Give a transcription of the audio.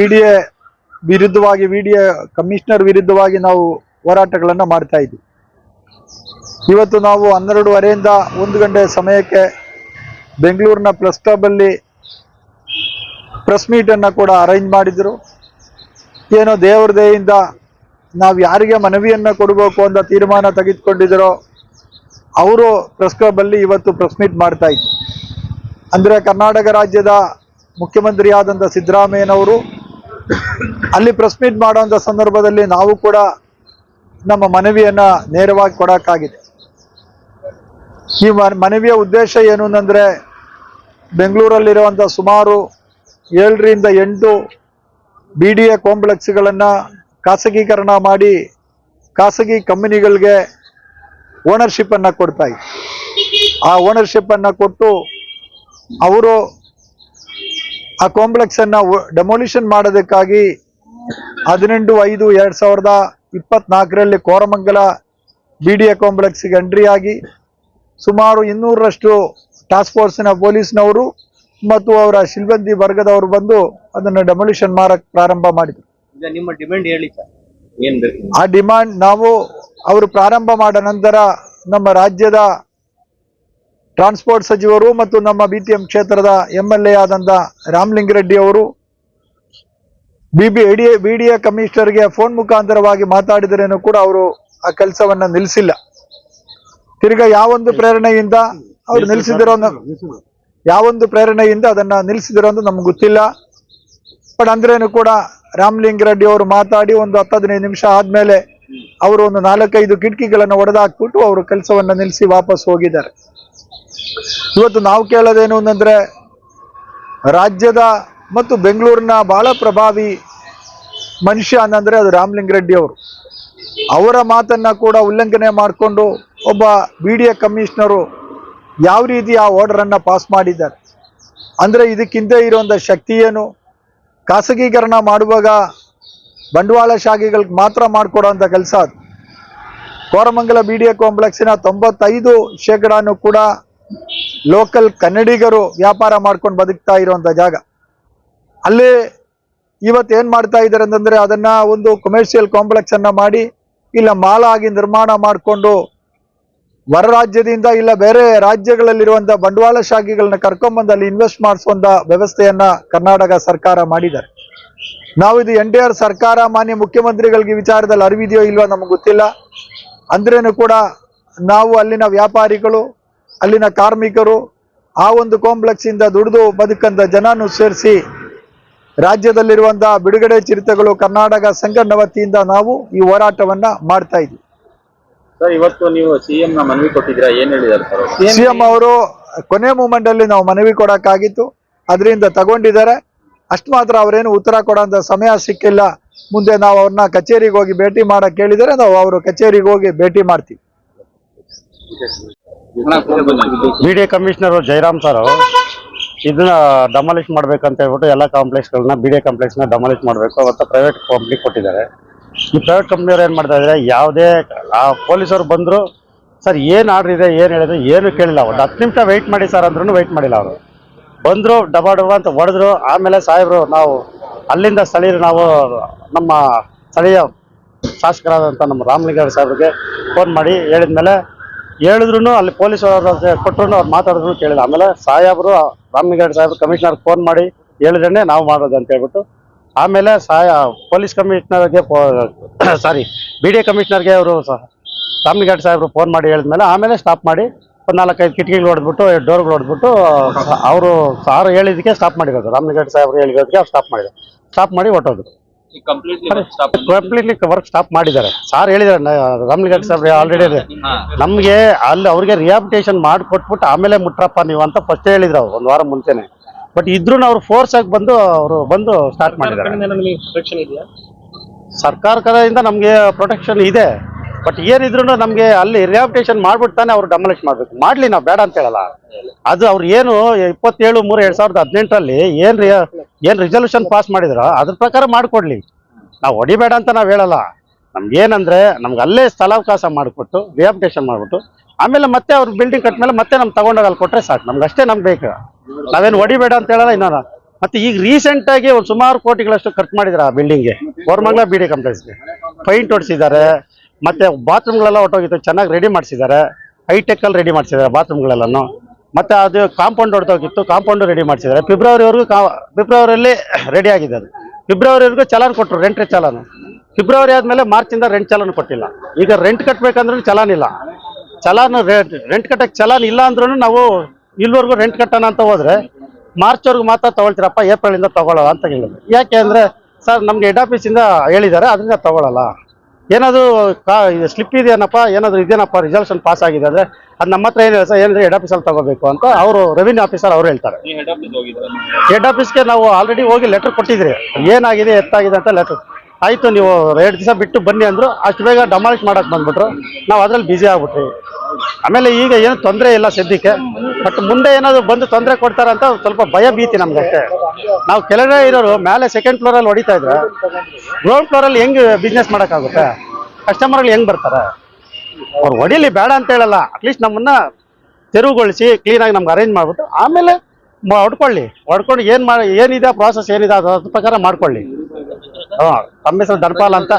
VDA ವಿರುದ್ಧವಾಗಿ A commissioner ವಿರುದ್ಧವಾಗಿ ನಾವು ಹೋರಾಟಗಳನ್ನು ಮಾಡ್ತಾ ಇದ್ವಿ ಇವತ್ತು ನಾವು ಹನ್ನೆರಡುವರೆಯಿಂದ ಒಂದು ಗಂಟೆ ಸಮಯಕ್ಕೆ ಬೆಂಗಳೂರಿನ ಪ್ರೆಸ್ ಕ್ಲಬ್ಬಲ್ಲಿ ಪ್ರೆಸ್ ಮೀಟನ್ನು ಕೂಡ ಅರೇಂಜ್ ಮಾಡಿದರು. ಏನೋ ದೇವ್ರ ದಯೆಯಿಂದ ನಾವು ಯಾರಿಗೆ ಮನವಿಯನ್ನು ಕೊಡಬೇಕು ಅಂತ ತೀರ್ಮಾನ ತೆಗೆದುಕೊಂಡಿದ್ದರೋ, ಅವರು ಪ್ರೆಸ್ ಕ್ಲಬ್ಬಲ್ಲಿ ಇವತ್ತು ಪ್ರೆಸ್ ಮೀಟ್ ಮಾಡ್ತಾ ಅಂದರೆ ಕರ್ನಾಟಕ ರಾಜ್ಯದ ಮುಖ್ಯಮಂತ್ರಿಯಾದಂಥ ಸಿದ್ದರಾಮಯ್ಯನವರು ಅಲ್ಲಿ ಪ್ರೆಸ್ ಮೀಟ್ ಮಾಡುವಂಥ ಸಂದರ್ಭದಲ್ಲಿ ನಾವು ಕೂಡ ನಮ್ಮ ಮನವಿಯನ್ನು ನೇರವಾಗಿ ಕೊಡೋಕ್ಕಾಗಿದೆ. ಈ ಮನವಿಯ ಉದ್ದೇಶ ಏನು ಅಂದರೆ ಬೆಂಗಳೂರಲ್ಲಿರುವಂಥ ಸುಮಾರು ಏಳರಿಂದ ಎಂಟು ಬಿ ಡಿ ಎ ಕಾಂಪ್ಲೆಕ್ಸ್ಗಳನ್ನು ಖಾಸಗೀಕರಣ ಮಾಡಿ ಖಾಸಗಿ ಕಂಪನಿಗಳಿಗೆ ಓನರ್ಶಿಪ್ಪನ್ನು ಕೊಡ್ತಾ ಆ ಓನರ್ಶಿಪ್ಪನ್ನು ಕೊಟ್ಟು ಅವರು ಆ ಕಾಂಪ್ಲೆಕ್ಸ್ ಅನ್ನ ಡೆಮೊಲಿಷನ್ ಮಾಡೋದಕ್ಕಾಗಿ ಹದಿನೆಂಟು ಐದು ಎರಡ್ ಸಾವಿರದ ಇಪ್ಪತ್ನಾಲ್ಕರಲ್ಲಿ ಕೋರಮಂಗಲ ಬಿ ಡಿ ಎ ಕಾಂಪ್ಲೆಕ್ಸ್ಗೆ ಎಂಟ್ರಿ ಆಗಿ ಸುಮಾರು ಇನ್ನೂರರಷ್ಟು ಟಾಸ್ಕ್ ಫೋರ್ಸ್ನ ಪೊಲೀಸ್ನವರು ಮತ್ತು ಅವರ ಸಿಬ್ಬಂದಿ ವರ್ಗದವರು ಬಂದು ಅದನ್ನು ಡೆಮೊಲಿಷನ್ ಮಾಡಕ್ ಪ್ರಾರಂಭ ಮಾಡಿದ್ರು. ನಿಮ್ಮ ಡಿಮ್ಯಾಂಡ್ ಹೇಳಿ ಆ ಡಿಮಾಂಡ್ ನಾವು ಅವರು ಪ್ರಾರಂಭ ಮಾಡ ನಂತರ ನಮ್ಮ ರಾಜ್ಯದ ಟ್ರಾನ್ಸ್ಪೋರ್ಟ್ ಸಚಿವರು ಮತ್ತು ನಮ್ಮ ಬಿ ಟಿ ಎಂ ಕ್ಷೇತ್ರದ ಎಂ ಎಲ್ ಎ ಆದಂಥ ರಾಮಲಿಂಗರೆಡ್ಡಿ ಅವರು B B D B D A ಕಮಿಷನರ್ಗೆ phone ಮುಖಾಂತರವಾಗಿ ಮಾತಾಡಿದರೇನು ಕೂಡ ಅವರು ಆ ಕೆಲಸವನ್ನು ನಿಲ್ಲಿಸಿಲ್ಲ ತಿರ್ಗಾ ಯಾವೊಂದು ಪ್ರೇರಣೆಯಿಂದ ಅವ್ರು ನಿಲ್ಲಿಸಿದಿರೋ ಯಾವೊಂದು ಪ್ರೇರಣೆಯಿಂದ ಅದನ್ನು ನಿಲ್ಲಿಸಿದಿರೋ ಅಂತ ನಮ್ಗೆ ಗೊತ್ತಿಲ್ಲ. ಬಟ್ ಅಂದ್ರೇನು ಕೂಡ ರಾಮಲಿಂಗರೆಡ್ಡಿ ಅವರು ಮಾತಾಡಿ ಒಂದು ಹತ್ತು ಹದಿನೈದು ನಿಮಿಷ ಆದಮೇಲೆ ಅವರು ಒಂದು ನಾಲ್ಕೈದು ಕಿಟಕಿಗಳನ್ನು ಒಡೆದಾಕ್ಬಿಟ್ಟು ಅವರು ಕೆಲಸವನ್ನು ನಿಲ್ಲಿಸಿ ವಾಪಸ್ ಹೋಗಿದ್ದಾರೆ. ಇವತ್ತು ನಾವು ಕೇಳೋದೇನು ಅಂತಂದರೆ ರಾಜ್ಯದ ಮತ್ತು ಬೆಂಗಳೂರಿನ ಬಹಳ ಪ್ರಭಾವಿ ಮನುಷ್ಯ ಅನ್ನಂದರೆ ಅದು ರಾಮಲಿಂಗರೆಡ್ಡಿ ಅವರು. ಅವರ ಮಾತನ್ನು ಕೂಡ ಉಲ್ಲಂಘನೆ ಮಾಡಿಕೊಂಡು ಒಬ್ಬ ಬಿ ಡಿ ಎ ಕಮಿಷನರು ಯಾವ ರೀತಿ ಆ ಆರ್ಡರನ್ನು ಪಾಸ್ ಮಾಡಿದ್ದಾರೆ. ಅಂದರೆ ಇದಕ್ಕಿಂತ ಇರುವಂಥ ಶಕ್ತಿ ಏನು? ಖಾಸಗೀಕರಣ ಮಾಡುವಾಗ ಬಂಡವಾಳಶಾಹಿಗಳಿಗೆ ಮಾತ್ರ ಮಾಡಿಕೊಡೋಂಥ ಕೆಲಸ ಅದು. ಕೋರಮಂಗಲ ಬಿ ಡಿ ಎ ಕಾಂಪ್ಲೆಕ್ಸಿನ ತೊಂಬತ್ತೈದು ಶೇಕಡಾನು ಕೂಡ ಲೋಕಲ್ ಕನ್ನಡಿಗರು ವ್ಯಾಪಾರ ಮಾಡ್ಕೊಂಡು ಬದುಕ್ತಾ ಇರುವಂಥ ಜಾಗ. ಅಲ್ಲಿ ಇವತ್ತು ಏನು ಮಾಡ್ತಾ ಇದ್ದಾರೆ ಅಂತಂದರೆ ಅದನ್ನು ಒಂದು ಕಮರ್ಷಿಯಲ್ ಕಾಂಪ್ಲೆಕ್ಸ್ ಅನ್ನ ಮಾಡಿ, ಇಲ್ಲ ಮಾಲ ಆಗಿ ನಿರ್ಮಾಣ ಮಾಡಿಕೊಂಡು ಹೊರ ರಾಜ್ಯದಿಂದ ಇಲ್ಲ ಬೇರೆ ರಾಜ್ಯಗಳಲ್ಲಿರುವಂಥ ಬಂಡವಾಳಶಾಹಿಗಳನ್ನ ಕರ್ಕೊಂಬಂದು ಅಲ್ಲಿ ಇನ್ವೆಸ್ಟ್ ಮಾಡಿಸುವಂಥ ವ್ಯವಸ್ಥೆಯನ್ನ ಕರ್ನಾಟಕ ಸರ್ಕಾರ ಮಾಡಿದ್ದಾರೆ. ನಾವು ಇದು ಎನ್ ಡಿ ಆರ್ ಸರ್ಕಾರ ಮಾನ್ಯ ಮುಖ್ಯಮಂತ್ರಿಗಳಿಗೆ ವಿಚಾರದಲ್ಲಿ ಅರಿವಿದೆಯೋ ಇಲ್ವೋ ನಮಗೆ ಗೊತ್ತಿಲ್ಲ. ಅಂದ್ರೇನು ಕೂಡ ನಾವು ಅಲ್ಲಿನ ವ್ಯಾಪಾರಿಗಳು ಅಲ್ಲಿನ ಕಾರ್ಮಿಕರು ಆ ಒಂದು ಕಾಂಪ್ಲೆಕ್ಸ್ ಇಂದ ದುಡಿದು ಬದುಕಂತ ಜನನು ಸೇರಿಸಿ ರಾಜ್ಯದಲ್ಲಿರುವಂತಹ ಬಿಡುಗಡೆ ಚಿರತೆಗಳು ಕರ್ನಾಟಕ ಸಂಘಟನೆ ವತಿಯಿಂದ ನಾವು ಈ ಹೋರಾಟವನ್ನ ಮಾಡ್ತಾ ಇದ್ವಿ. ಸರ್ ಇವತ್ತು ನೀವು ಸಿಎಂ ನ ಮನವಿ ಕೊಟ್ಟಿದ್ದೀರಾ? ಏನ್ ಹೇಳಿದಾರೆ ಸರ್? ಸಿಎಂ ಅವರು ಕೊನೆ ಮೂಮೆಂಟ್ ಅಲ್ಲಿ ನಾವು ಮನವಿ ಕೊಡಕ್ಕಾಗಿತ್ತು. ಅದರಿಂದ ತಗೊಂಡಿದ್ದಾರೆ. ಅಷ್ಟು ಮಾತ್ರ ಅವರೇನು ಉತ್ತರ ಕೊಡೋಂಥ ಸಮಯ ಸಿಕ್ಕಿಲ್ಲ. ಮುಂದೆ ನಾವು ಅವ್ರನ್ನ ಕಚೇರಿಗೆ ಹೋಗಿ ಭೇಟಿ ಮಾಡಕ್ ಹೇಳಿದರೆ ನಾವು ಅವರು ಕಚೇರಿಗೆ ಹೋಗಿ ಭೇಟಿ ಮಾಡ್ತೀವಿ. B D commissioner Jayaram sir ಇದನ್ನ ಡಮಾಲಿಷ್ ಮಾಡ್ಬೇಕಂತ ಹೇಳ್ಬಿಟ್ಟು ಎಲ್ಲ ಕಾಂಪ್ಲೆಕ್ಸ್ಗಳನ್ನ ಬಿ ಡಿ ಕಾಂಪ್ಲೆಕ್ಸ್ನ ಡಮಾಲಿಷ್ ಮಾಡಬೇಕು. ಅವತ್ತು ಪ್ರೈವೇಟ್ ಕಂಪ್ನಿ ಕೊಟ್ಟಿದ್ದಾರೆ. ಈ ಪ್ರೈವೇಟ್ ಕಂಪ್ನಿಯವ್ರು ಏನು ಮಾಡ್ತಾ ಇದ್ರೆ? ಯಾವುದೇ ಆ ಪೊಲೀಸರು ಬಂದರು, ಸರ್, ಏನು ಆರ್ಡರ್ ಇದೆ, ಏನು ಹೇಳಿದ್ರು ಏನು ಕೇಳಿಲ್ಲ ಒಂದು ಹತ್ತು ನಿಮಿಷ ವೆಯ್ಟ್ ಮಾಡಿ ಸರ್ ಅಂದ್ರೂ ವೆಯ್ಟ್ ಮಾಡಿಲ್ಲ ಅವರು. ಬಂದರು ಡಬಾ ಡಬಾ ಅಂತ ಹೊಡೆದ್ರು. ಆಮೇಲೆ ಸಾಹೇಬ್ರು, ನಾವು ಅಲ್ಲಿಂದ ಸ್ಥಳೀಯರು, ನಾವು ನಮ್ಮ ಸ್ಥಳೀಯ ಶಾಸಕರಾದಂಥ ನಮ್ಮ ರಾಮಲಿಂಗಾರೆಡ್ಡಿ ಸಾಹೇಬ್ರಿಗೆ ಫೋನ್ ಮಾಡಿ ಹೇಳಿದ್ಮೇಲೆ ಹೇಳಿದ್ರು ಅಲ್ಲಿ ಪೊಲೀಸ್ ಕೊಟ್ಟರು ಅವ್ರು ಮಾತಾಡಿದ್ರು ಕೇಳಿಲ್ಲ. ಆಮೇಲೆ ಸಾಹೇಬರು ರಾಮಲಿಂಗಾರೆಡ್ಡಿ ಸಾಹೇಬ್ರು ಕಮಿಷನರ್ ಫೋನ್ ಮಾಡಿ ಹೇಳಿದ್ರೆ ನಾವು ಮಾಡೋದು ಅಂತ ಹೇಳ್ಬಿಟ್ಟು. ಆಮೇಲೆ ಸಾಯ ಪೊಲೀಸ್ ಕಮಿಷನರ್ಗೆ ಸಾರಿ, ಬಿ ಡಿ ಕಮಿಷನರ್ಗೆ ಅವರು ರಾಮಲಿಂಗಾರೆಡ್ಡಿ ಸಾಹೇಬ್ರು ಫೋನ್ ಮಾಡಿ ಹೇಳಿದ್ಮೇಲೆ ಆಮೇಲೆ ಸ್ಟಾಪ್ ಮಾಡಿ ಒಂದು ನಾಲ್ಕೈದು ಕಿಟಕಿಗಳು ಹೊಡೆದ್ಬಿಟ್ಟು, ಡೋರ್ಗಳು ಹೊಡೆದ್ಬಿಟ್ಟು, ಅವರು ಸಾರು ಹೇಳಿದ್ದಕ್ಕೆ ಸ್ಟಾಪ್ ಮಾಡಿರೋದು. ರಾಮಲಿಂಗಾರೆಡ್ಡಿ ಸಾಹೇಬ್ರು ಹೇಳಿರೋದಕ್ಕೆ ಅವ್ರು ಸ್ಟಾಪ್ ಮಾಡಿದ್ರು. ಸ್ಟಾಪ್ ಮಾಡಿ ಹೊಟ್ಟೋದು ಕಂಪ್ಲೀಟ್ಲಿ ಕಂಪ್ಲೀಟ್ಲಿ ವರ್ಕ್ ಸ್ಟಾಪ್ ಮಾಡಿದ್ದಾರೆ. ಸಾರ್ ಹೇಳಿದ್ದಾರೆ ರಾಮಲಿಂಗಾರೆಡ್ಡಿ ಸಾಹೇಬ್ರು ಆಲ್ರೆಡಿ ನಮಗೆ ಅಲ್ಲಿ ಅವ್ರಿಗೆ ರಿಹಾಬಿಟೇಷನ್ ಮಾಡಿಕೊಟ್ಬಿಟ್ಟು ಆಮೇಲೆ ಮುಟ್ರಪ್ಪ ನೀವು ಅಂತ ಫಸ್ಟ್ ಹೇಳಿದ್ರು ಅವ್ರು ಒಂದು ವಾರ ಮುಂಚೆನೆ. ಬಟ್ ಇದ್ರೂ ಅವ್ರು ಫೋರ್ಸ್ ಆಗಿ ಬಂದು ಅವರು ಬಂದು ಸ್ಟಾರ್ಟ್ ಮಾಡಿದ್ದಾರೆ. ಸರ್ಕಾರ ಕಡೆಯಿಂದ ನಮಗೆ ಪ್ರೊಟೆಕ್ಷನ್ ಇದೆ. ಬಟ್ ಏನಿದ್ರು ನಮಗೆ ಅಲ್ಲಿ ರಿಹಾಬಿಟೇಷನ್ ಮಾಡ್ಬಿಟ್ಟು ತಾನೆ ಅವ್ರು ಡಮಲಿಷ್ ಮಾಡಬೇಕು. ಮಾಡ್ಲಿ ನಾವು ಬೇಡ ಅಂತ ಹೇಳಲ್ಲ. ಅದು ಅವ್ರು ಏನು ಇಪ್ಪತ್ತೇಳು ಮೂರು ಎರಡ್ ಸಾವಿರದ ಹದಿನೆಂಟರಲ್ಲಿ ಏನು ಏನು ರಿಸಲ್ಯೂಷನ್ ಪಾಸ್ ಮಾಡಿದ್ರು ಅದ್ರ ಪ್ರಕಾರ ಮಾಡಿಕೊಡ್ಲಿ. ನಾವು ಹೊಡಿಬೇಡ ಅಂತ ನಾವು ಹೇಳಲ್ಲ. ನಮ್ಗೇನಂದ್ರೆ ನಮ್ಗೆ ಅಲ್ಲೇ ಸ್ಥಳಾವಕಾಶ ಮಾಡಿಕೊಟ್ಟು ರಿಹಾಬಿಟೇಷನ್ ಮಾಡಿಬಿಟ್ಟು, ಆಮೇಲೆ ಮತ್ತೆ ಅವ್ರ ಬಿಲ್ಡಿಂಗ್ ಕಟ್ಮೇಲೆ ಮತ್ತೆ ನಮ್ಗೆ ತಗೊಂಡೋಗಿ ಅಲ್ಲಿ ಕೊಟ್ಟರೆ ಸಾಕು. ನಮ್ಗೆ ಅಷ್ಟೇ ನಮ್ಗೆ ಬೇಕು. ನಾವೇನು ಹೊಡಿಬೇಡ ಅಂತ ಹೇಳಲ್ಲ ಇನ್ನೂ. ಮತ್ತೆ ಈಗ ರೀಸೆಂಟ್ ಆಗಿ ಒಂದು ಸುಮಾರು ಕೋಟಿಗಳಷ್ಟು ಖರ್ಚು ಮಾಡಿದ್ರು ಆ ಬಿಲ್ಡಿಂಗ್ಗೆ ಕೋರ್ಮಂಗ್ಲ ಬಿ ಡಿ ಕಾಂಪ್ಲೆಕ್ಸ್ಗೆ ಪೈಂಟ್ ಹೊಡಿಸಿದ್ದಾರೆ ಮತ್ತೆ ಬಾತ್ರೂಮ್ಗಳೆಲ್ಲ ಹೊಟ್ಟೋಗಿತ್ತು ಚೆನ್ನಾಗಿ ರೆಡಿ ಮಾಡಿಸಿದ್ದಾರೆ. ಹೈಟೆಕ್ಕಲ್ಲಿ ರೆಡಿ ಮಾಡಿಸಿದ್ದಾರೆ ಬಾತ್ರೂಮ್ಗಳೆಲ್ಲನು ಮತ್ತೆ ಅದು ಕಾಂಪೌಂಡ್ ಹೊಡೆದೋಗಿತ್ತು, ಕಾಂಪೌಂಡ್ ರೆಡಿ ಮಾಡಿಸಿದ್ದಾರೆ. ಫೆಬ್ರವರಿವರೆಗೂ ಕಾ, ಫೆಬ್ರವರಿಯಲ್ಲಿ ರೆಡಿ ಆಗಿದೆ ಅದು. ಫೆಬ್ರವರಿವರೆಗೂ ಚಲನ್ ಕೊಟ್ಟರು ರೆಂಟ್ ಚಲನ್. ಫೆಬ್ರವರಿ ಆದಮೇಲೆ ಮಾರ್ಚಿಂದ ರೆಂಟ್ ಚಲನ್ ಕೊಟ್ಟಿಲ್ಲ. ಈಗ ರೆಂಟ್ ಕಟ್ಟಬೇಕಂದ್ರೂ ಚಲನ್ ಇಲ್ಲ. ಚಲಾನ್ ರೆಂಟ್ ಕಟ್ಟಕ್ಕೆ ಚಲಾನ್ ಇಲ್ಲ ಅಂದ್ರೂ ನಾವು ಇಲ್ಲಿವರೆಗೂ ರೆಂಟ್ ಕಟ್ಟೋಣ ಅಂತ ಹೋದ್ರೆ ಮಾರ್ಚ್ವರೆಗೂ ಮಾತ್ರ ತಗೊಳ್ತೀರಪ್ಪ ಏಪ್ರಿಲಿಂದ ತಗೊಳ್ಳಲ್ಲ ಅಂತ ಹೇಳಿದ್ರು. ಯಾಕೆ ಅಂದರೆ, ಸರ್, ನಮಗೆ ಹೆಡ್ ಆಫೀಸಿಂದ ಹೇಳಿದ್ದಾರೆ, ಅದರಿಂದ ತಗೊಳ್ಳಲ್ಲ. ಏನಾದರೂ ಕಾ ಸ್ಲಿಪ್ ಇದೆಯೇನಪ್ಪ? ಏನಾದರೂ ಇದೇನಪ್ಪ ರಿಸಲ್ಯೂಷನ್ ಪಾಸ್ ಆಗಿದೆ ಅಂದರೆ ಅದು ನಮ್ಮ ಹತ್ರ ಏನಿಲ್ಲ ಸರ್? ಏನಂದ್ರೆ ಹೆಡ್ ಆಫೀಸಲ್ಲಿ ತಗೋಬೇಕು ಅಂತ ಅವರು ರೆವಿನ್ಯೂ ಆಫೀಸರ್ ಅವ್ರು ಹೇಳ್ತಾರೆ. ಹೆಡ್ ಆಫೀಸ್ಗೆ ನಾವು ಆಲ್ರೆಡಿ ಹೋಗಿ ಲೆಟರ್ ಕೊಟ್ಟಿದ್ರಿ ಏನಾಗಿದೆ ಎತ್ತಾಗಿದೆ ಅಂತ ಲೆಟರ್ ಆಯಿತು ನೀವು ಎರಡು ದಿವಸ ಬಿಟ್ಟು ಬನ್ನಿ ಅಂದರು ಅಷ್ಟು ಬೇಗ ಡಮಾಲಿಷ್ ಮಾಡೋಕ್ಕೆ ಬಂದ್ಬಿಟ್ರು. ನಾವು ಅದ್ರಲ್ಲಿ ಬ್ಯುಸಿ ಆಗ್ಬಿಟ್ರಿ ಆಮೇಲೆ ಈಗ ಏನು ತೊಂದರೆ ಇಲ್ಲ ಸದ್ಯಕ್ಕೆ ಬಟ್ ಮುಂದೆ ಏನಾದ್ರು ಬಂದು ತೊಂದರೆ ಕೊಡ್ತಾರಂತ ಸ್ವಲ್ಪ ಭಯ ಭೀತಿ ನಮ್ಗೆ ಅಷ್ಟೇ. ನಾವು ಕೆಳಗಡೆ ಇರೋರು, ಮೇಲೆ ಸೆಕೆಂಡ್ ಫ್ಲೋರಲ್ಲಿ ಹೊಡಿತಾ ಇದ್ರೆ ಗ್ರೌಂಡ್ ಫ್ಲೋರಲ್ಲಿ ಹೆಂಗ್ ಬಿಸ್ನೆಸ್ ಮಾಡೋಕ್ಕಾಗುತ್ತೆ? ಕಸ್ಟಮರ್ಗಳು ಹೆಂಗ್ ಬರ್ತಾರೆ? ಅವ್ರು ಹೊಡಿಲಿ ಬೇಡ ಅಂತ ಹೇಳಲ್ಲ. ಅಟ್ಲೀಸ್ಟ್ ನಮ್ಮನ್ನ ತೆರವುಗೊಳಿಸಿ ಕ್ಲೀನಾಗಿ ನಮ್ಗೆ ಅರೇಂಜ್ ಮಾಡ್ಬಿಟ್ಟು, ಆಮೇಲೆ ಹೊಡ್ಕೊಳ್ಳಿ. ಹೊಡ್ಕೊಂಡು ಏನು ಮಾಡಿ ಏನಿದೆ ಪ್ರಾಸೆಸ್ ಏನಿದೆ, ಅದು ಅದ್ರ ಪ್ರಕಾರ ಮಾಡ್ಕೊಳ್ಳಿ. ಹಾಂ, ತಮ್ಮ ಹೆಸರು ಧನಪಾಲ್ ಅಂತ.